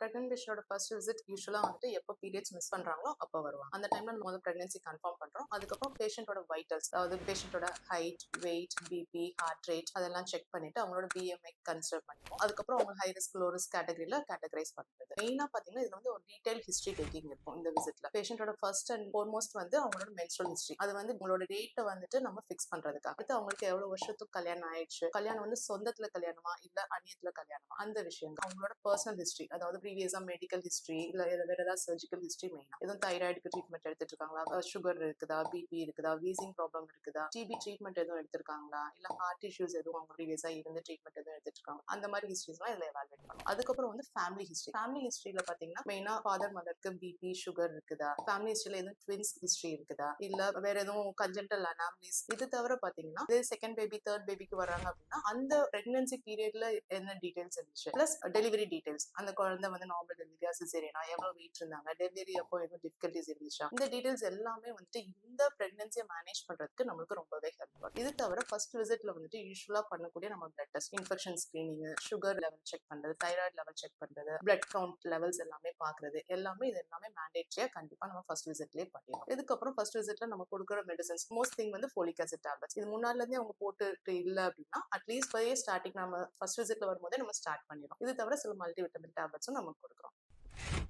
Pregnant first visit யூஸ்வலாக வந்துட்டு எப்போ பீரியட்ஸ் மிஸ் பண்ணுறாங்களோ அப்போ வருவாங்க. அந்த டைம்ல நம்ம வந்து ப்ரெக்னன்சி கன்ஃபார்ம் பண்ணுறோம் அதுக்கப்புறம் பேஷண்ட்டோட வைட்டல்ஸ் அதாவது பேஷண்ட்டோட height weight BP heart rate அதெல்லாம் செக் பண்ணிட்டு அவங்களோட பிஎம்ஐ கன்சிடர் பண்ணுவோம் அதுக்கப்புறம் அவங்க ஹை ரிஸ்க் லோ ரிஸ்க் கேட்டகரியில் கேட்டகரைஸ் பண்ணுறது மெயினாக பார்த்தீங்கன்னா இது வந்து ஒரு டீடைல் ஹிஸ்ட்ரி டேக்கிங் இருக்கும் இந்த விசிட்ல பேஷண்ட்டோட ஃபர்ஸ்ட் அண்ட் ஃபோர்மோஸ்ட் வந்து அவங்களோட மென்ஸ்ட்ரல் ஹிஸ்ட்ரி அது வந்து உங்களோட டேட்டை வந்துட்டு நம்ம ஃபிக்ஸ் பண்ணுறதுக்கு அடுத்து அவங்களுக்கு எவ்வளோ வருஷத்துக்கு கல்யாணம் ஆயிடுச்சு? கல்யாணம் வந்து சொந்தத்தில் கல்யாணமா? இல்லை அந்நியத்தில் கல்யாணமா? அந்த விஷயம் அவங்களோட பர்சனல் ஹிஸ்ட்ரி அதாவது ப்ரீவியஸா மெடிக்கல் ஹிஸ்ட்ரி இல்ல வேற ஏதாவது சர்ஜிக்கல் ஹிஸ்ட்ரி மெயினா எதுவும் தைராய்டுக்கு ட்ரீட்மெண்ட் எடுத்துட்டு இருக்காங்களா சுகர் இருக்குதா? பிபி இருக்குதா? வீசிங் ப்ராப்ளம் இருக்குதா? டிபி ட்ரீட்மெண்ட் எதுவும் எடுத்திருக்காங்களா? இல்ல ஹார்ட் இஷ்யூஸ் எதுவும் அவங்க ப்ரீவியஸா இருந்து ட்ரீட்மெண்ட் எதுவும் எடுத்துட்டு இருக்காங்க அந்த மாதிரி ஹிஸ்ட்ரிஸ்லாம் இதுல எவாலுவேட் பண்ணும் அதுக்கப்புறம் வந்து ஃபேமிலி ஹிஸ்ட்ரி ஃபேமிலி ஹிஸ்ட்ரியில பாத்தீங்கன்னா மெயினா ஃபாதர் மதருக்கு பிபி சுகர் இருக்குதா? ஃபேமிலி ஹிஸ்ட்ரியில எதுவும் ட்வின்ஸ் ஹிஸ்ட்ரி இருக்குதா? இல்ல வேற எதுவும் கன்ஜென்டல் அனாமலிஸ் இது தவிர பாத்தீங்கன்னா இதே செகண்ட் பேபி தேர்ட் பேபிக்கு வராங்க அப்படின்னா அந்த பிரெக்னன்சி பீரியட்ல என்ன டீடைல்ஸ் இருந்துச்சு? பிளஸ் டெலிவரி டீடைல்ஸ் அந்த குழந்தை வந்து நார்மல் டெலிவரியா சிசேரியனா எவ்வளவு வெயிட் இருந்தாங்க டெலிவரி அப்போ எதுவும் டிஃபிகல்டிஸ் இருந்துச்சா? இந்த டீடைல்ஸ் எல்லாமே வந்துட்டு இந்த பிரெக்னன்சியை மேனேஜ் பண்றதுக்கு நம்மளுக்கு ரொம்பவே ஹெல்ப் பண்ணும். இது தவிர ஃபர்ஸ்ட் விசிட்ல வந்துட்டு யூஸ்வலா பண்ணக்கூடிய நம்ம blood test infection screening sugar level check பண்றது தைராய்டு லெவல் செக் பண்றது பிளட் கவுண்ட் லெவல்ஸ் எல்லாமே பாக்குறது எல்லாமே இது எல்லாமே மேண்டேட்ரியா கண்டிப்பா நம்ம ஃபர்ஸ்ட் விசிட்லயே பண்ணிடுவோம் இதுக்கப்புறம் ஃபர்ஸ்ட் விசிட்ல நம்ம கொடுக்குற மெடிசன்ஸ் மோஸ்ட் திங் வந்து ஃபோலிக் ஆசிட் டேப்லெட்ஸ் இது முன்னாடில இருந்தே அவங்க போட்டுட்டு இல்ல அப்படின்னா அட்லீஸ்ட் பையே ஸ்டார்டிங் நம்ம ஃபர்ஸ்ட் விசிட்ல வரும்போதே நம்ம ஸ்டார்ட் பண்ணிடுறோம் இது தவிர சில மல்டி விட்டமின் டேப்லெட்ஸும் நம்ம 思っから。